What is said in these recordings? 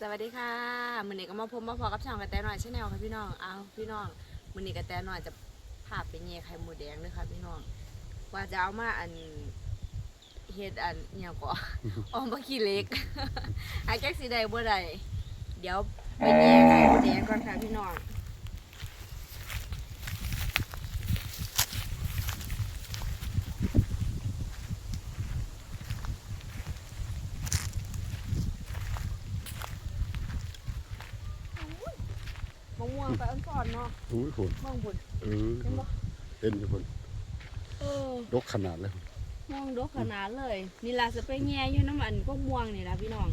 สวัสดีค่ะมือนี้ก็มาพบมาพอกับช่องกระแตหน่อยชาแนลค่ะพี่น้องเอาพี่น้องมือนี้กระแตหน่อยจะพาไปเย่ไข่หมูแดงเลยค่ะพี่น้องว่าจะเอามาอันเฮ็ดอันเนี่ยงก่อออมบะขี้เหล็กไอ้แก๊กสีใดบ่ได้เดี๋ยวไปเย่ไข่หมูแดงก่อนค่ะพี่น้อง มั่งไปอันสอนเนาะอุ้ยคุณมองบุญเออเห็นบ่เต้นอยู่คนเออดกขนาดเลยม่งดกขนาดเลย นี่ล่ะจะไปแง่อยู่น้ำอันก็ม่วงนี่ล่ะพี่น้อง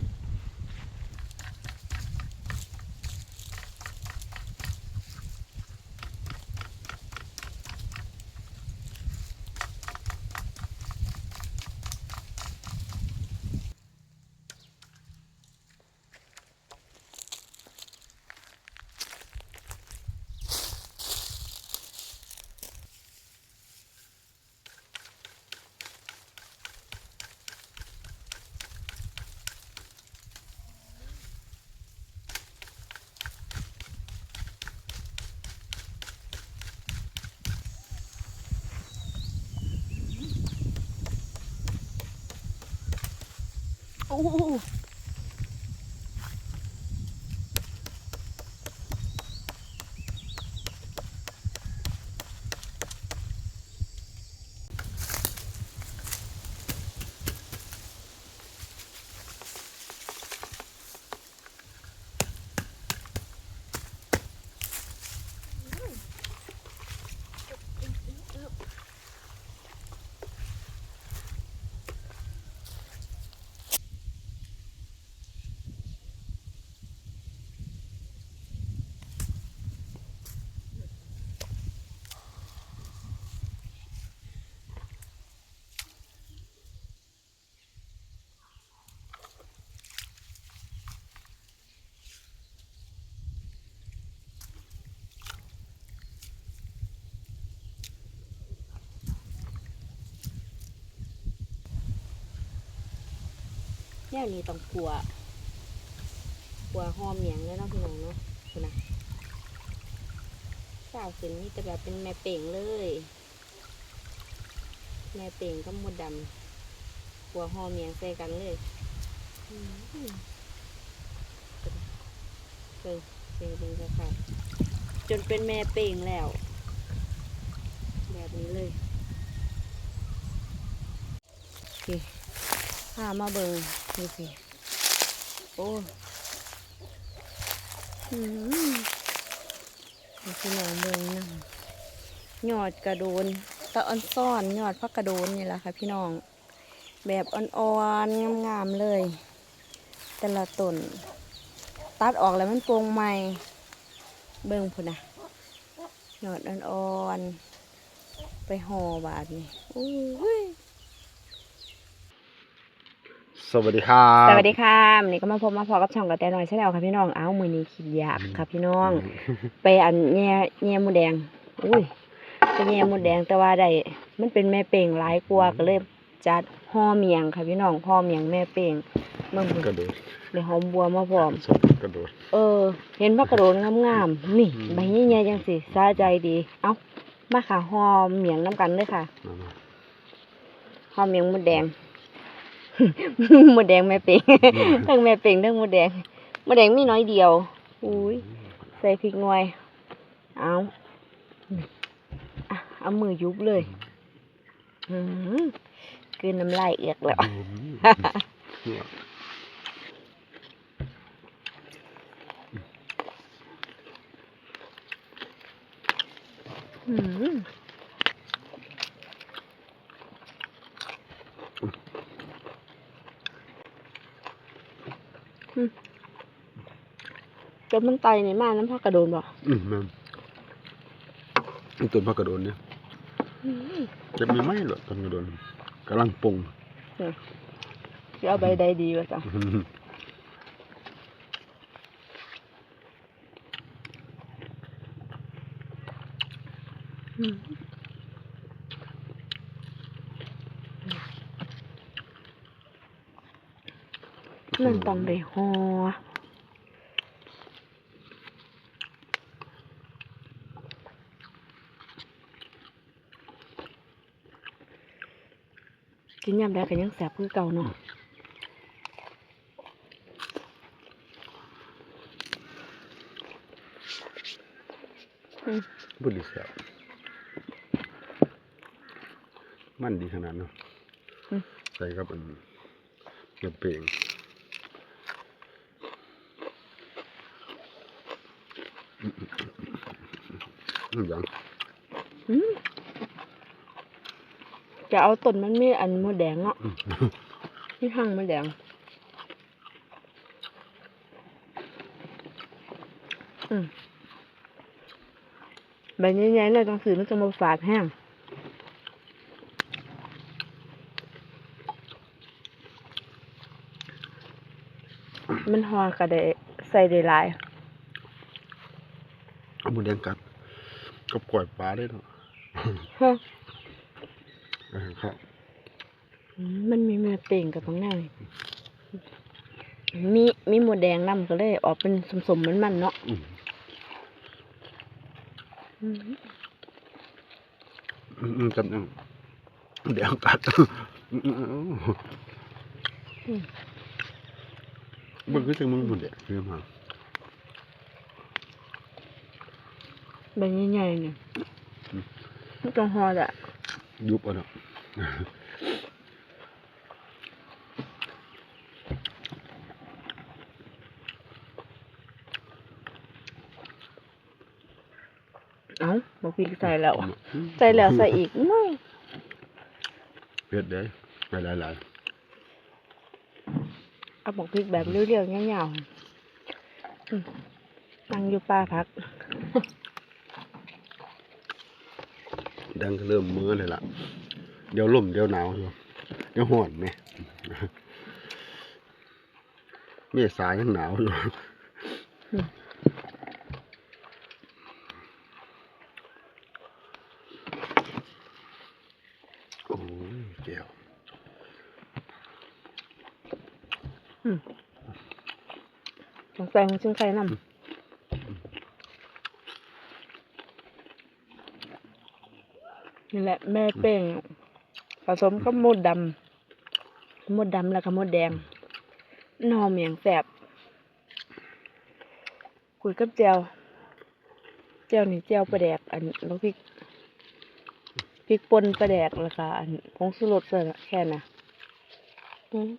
โอ้โแนวนี้ต้องกลัวกลัวหอมเหมียงเลยเนาะพี่น้องเนาะคุณนะสาวเส้นนี่จะแบบเป็นแม่เป่งเลย แม่เป่งก็มดดำกลัวหอมเหมียงใส่กันเลยอืมเบิ่งเบิ่งเบิ่งค่ะจนเป็นแม่เป่งแล้ว แบบนี้เลยโอเคพามาเบิง ดูสิโอ้หืมดูสิน้องเบิงนะยอดกระโดนตะอ่อนซ่อนยอดพักกระโดนนี่แหละค่ะพี่น้อง แบบอ่อนๆงามๆเลย แต่ละต้นตัดออกแล้วมันโปร่งใหม่เบิ่งพุ่นนะยอดอ่อนๆไปห่อบาดนี่อุ้ย สวัสดีครับสวัสดีค่ะวันนี้ก็มาพบมาพอกับช่องกับแต่น้อยใช่แล้วค่ะพี่น้อง เอ้ามือนี้คิดอยากค่ะพี่น้อง ไปอันแง่แง่หมูแดง อุ้ยไปแง่หมูแดงแต่ว่าได้มันเป็นแม่เป่งหลายกว่าก็เลยจัดห่อเมียงค่ะพี่น้องห่อเมียงแม่เป่งเบิ่งกระโดดเดี๋ยวหอมบัวมาพร้อมสดกระโดดเออ เห็นว่ากระโดดงามๆนี่อืมใบใหญ่ๆจังสิสาใจดี เอ้ามาค่ะห่อเมียงน้ำกันเลยค่ะนั่นน่ะห่อเมียงหมูแดง หมูแดงแม่เป่งทั้งแม่เป่งทั้งหมูแดงหมูแดงมีน้อยเดียวอุ้ยใส่พริกหน่วยเอาอะเอามือยุบเลยอืมกลืนน้ำลายเอือกแล้วอืมเนี่ย อืมอืม จนมันไตนี่มาน้ำผักกระโดนบ่อืมนั่นนี่ต้นพักกระโดดเนี่ยอืมจะมีไหมเหรอต้นกระโดดกำลังปรุงสิเอาใบใดดีวะจ๊ะอืมอืมมันต้องได้หอ ยำได้ก็ยังแสบคือเก่าเนาะอืมบุรีแซ่บมันดีขนาดเนาะใส่กับอันเกี๊ยวเป่งอืมอืมอย่าง อืม จะเอาต้นมันมีอันมดแดงเนาะอืมที่หั่งมดแดงอืมใบใหญ่ๆเลยต้องซื้อมันจะมาฝาดแห้งมันหอกระเดะใส่ได้หลายเอาหมูแดงกัดกับกล้วยปลาได้เนาะฮะเออ ครับอืมมันมีเมือเต่งกับตรงหน้านี่มีมีหมดแดงนำก็เลย ออกเป็นสมๆมันมันๆเนาะอืมอืมอืมอืมจำได้หมูแดงกัดอืมอืมอืมอืมมันก็จะมึงหมูแดงเรื่องมาใบใหญ่ๆเนี่ยมันต้องหอดอะยุบเอะเนาะ เอ้าบอกพี่ใส่แล้วอะใส่แล้วใส่อีกไม่เผ็ดเด้ไปหลายเอาบอกพริกแบบเรียวๆยาวๆอืมนั่งอยู่ป่าพักๆดังก็เริ่มมื้อเลยล่ะ เดี๋ยวลมเดี๋ยวหนาวอยู่เดี๋ยวห่อนไหมเมษายังหนาวอยู่อืมโอ้ยแก้วต้องใส่ของชิ้นไข่น้ำนี่แหละแม่เป้ง ผสมกับมดดำมดดำแล้วก็มดแดงนอมอย่างแสบคุยกับเจียวเจียวนี่เจียวประแดก อันแล้วพริกพริกป่นประแดกแล้วก็อันผงสุรสแค่น่ะอืม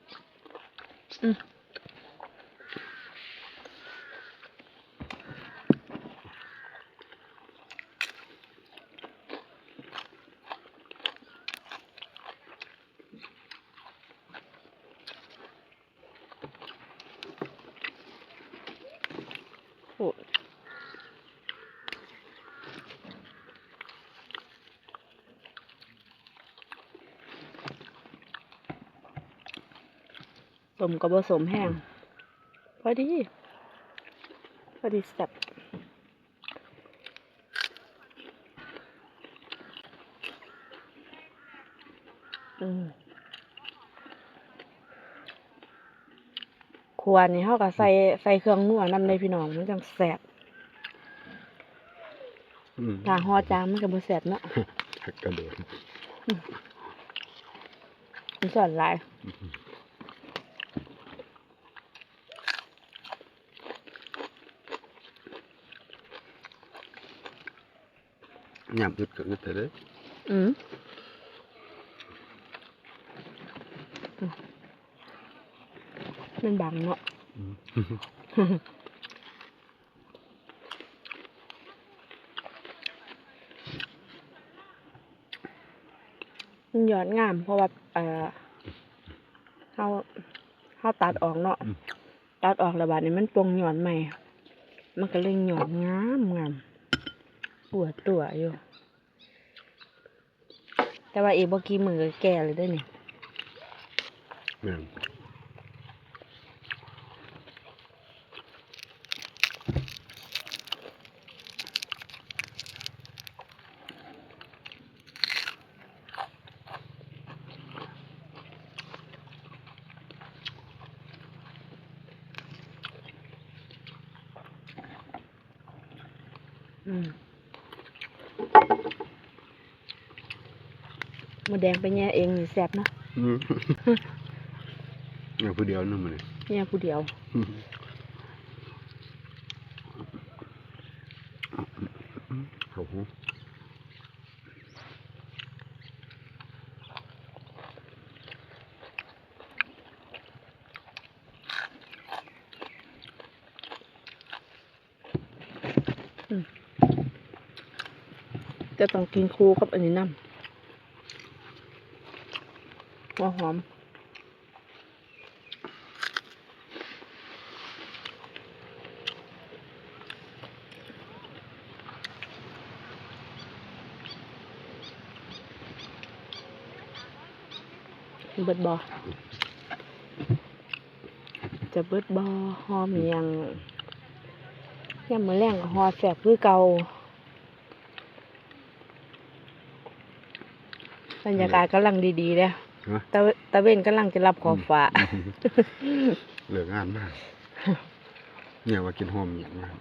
โอ้ยสมกับผสมแห้งพอดี พอดีสับอืม ควรนี่เขาก็ใส่ใส่เครื่องนัวนำในพี่น้องมันจังแซ่บอืมถ้าฮอดจางมันก็บ่แซ่บเนาะกระโดดมันสอนหลายยามอึดก็อึดแต่เด้ออืมอืม มันบังเนาะอืมมันหยอดงาม เพราะว่าเอ่อเฮาเฮาตัดออกเนาะตัดออกแล้วบาดนี้มันปลงหยอดใหม่ มันก็เลยหยอดงามงามปวดตัวอยู่ แต่ว่าอีกบ่กี่มือก็แก่เลยได้อนี่แม่นอืมหม ดแดงไปแย่เองนี่แซ่บเนาะอืมเนี่ยผู้เดียวนึงมันเลยเนี่ยผู้เดียวโอ้โหจะต้องกินคู่กับอันนี้น้ำ หัวหอม เบิดบอจะเบิดบอหอมอิหยังยังมือแรงหอแสบคือเก่าบรรยากาศกำลังดีๆเลย ฮะ ตะเวตะเวนกำลังจะรับขอบฟ้า เหลืองานมาก เนี่ยว่ากินหอมอย่างมาก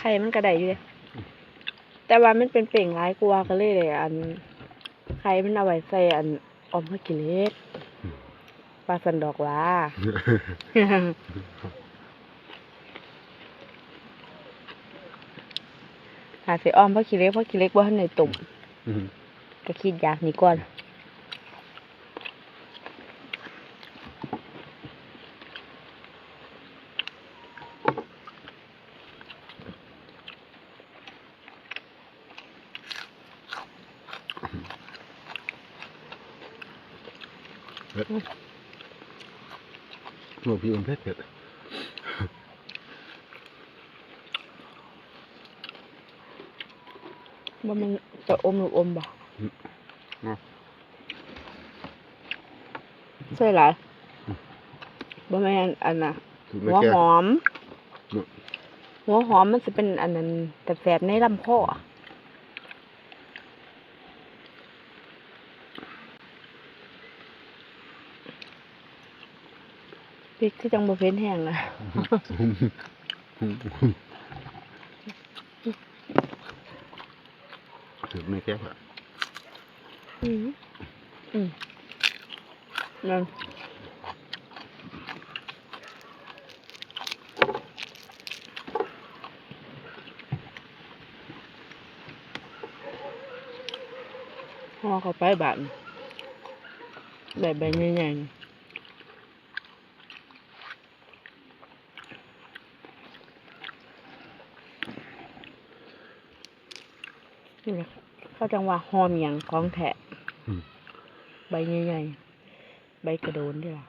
ไข่มันกระไดอยู่เลยแต่ว่ามันเป็นเปล่งร้ายกลัวาก็เลยเลยอันไข่มันเอาไว้ใส่อันออมพระกิเลสปลาสันดอกหว่าหาสิอ้อมพระกิเลสพระกิเลสว่าในตุ่มอืมก็คิดอยากนี่ก่อน โอ้พี่มันเผ็ดเผ็ดว่ามันจะอมหรืออมบ่เนาะใช่หลายบ่แม่นอันน่ะถูกไหมหัวแกหอมเนาะหัวหอมมันจะเป็นอันนั้นแต่แสบในลำคอ พริกที่จังบ่เพ้นแห้งนะถูกไหมแกอะอืมอืมนั่นห่อเข้าไปบาดนี่แบบใบใหญ่ๆ นี่นี่แหละเขาจังว่าหอมหยังของแท้อืมใบใหญ่ๆ ใบกระโดนด้วยล่ะ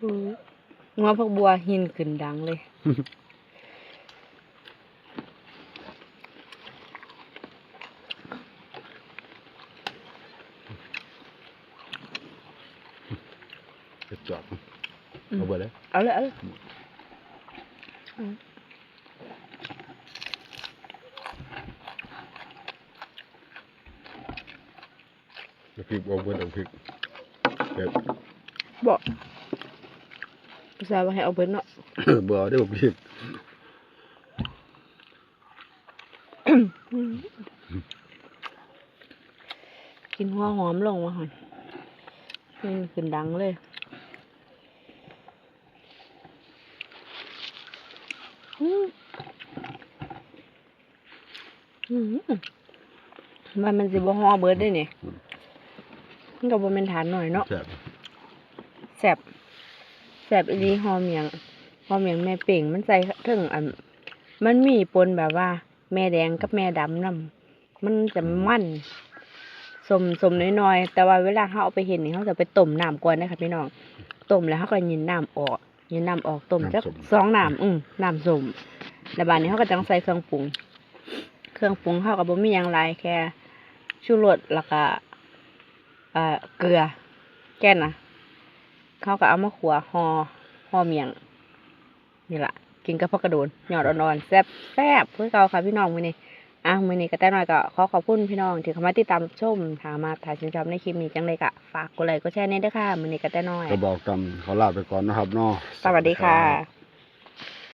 อืองัวพักบัวหินขึ้นดังเลยเผ็ดจอดอืมเอาไปเลยเอาเลยเอาเลย น้ำพริกเอาเบิดน้ำพริกเผ็ดบอกอุตส่าห์ว่าให้เอาเบิดเนาะเบื่อได้อพริกกินหัวหอมลงมาหอนหินขึ้นดังเลยอืมอืมมันมันสิบ่ฮอเบิดได้นี่ มันก็บ่แม่นฐานหน่อยเนาะแซ่บแสบแสบอีหลีหอมหยังหอมหยังแม่เป่งมันใส่ถึงอัน มันมีปนแบบว่า แม่แดงกับแม่ดำนำมันจะมันสมสมน้อยๆแต่ว่าเวลาเขาเอาไปเห็นนี่เขาจะไปต้มน้ำก่อนนะคะพี่น้องต้มแล้วเขาก็ยินน้ำออกยินน้ำออกต้มจักสองน้ำอืมน้ำส้มแล้วบานนี้เขาก็จังใส่เครื่องปรุง เครื่องปรุงเขาก็บ่มีหยังหลายแค่ชูรสแล้วก็ เอ่อเกลือ แก่นนะเขาก็เอามาขัวหอหอเมียง นี่ล่ะกินกับผักกระโดนหยอดอ่อนๆแซ่บแซ่บเพื่อเก่าค่ะพี่น้องมื้อนี้อะมื้อนี้ก็แต่น้อยก็ขอขอบคุณพี่น้องที่เข้ามาติดตามรับชมถามมาถ่ายชิมชอบในคลิปนี้จังเลยก็ฝากกดไลค์กดแชร์นี่ด้วยค่ะมื้อนี้ก็แต่น้อยก็บอกกันเขาลาไปก่อนนะครับเนาะสวัสดีค่ะรับ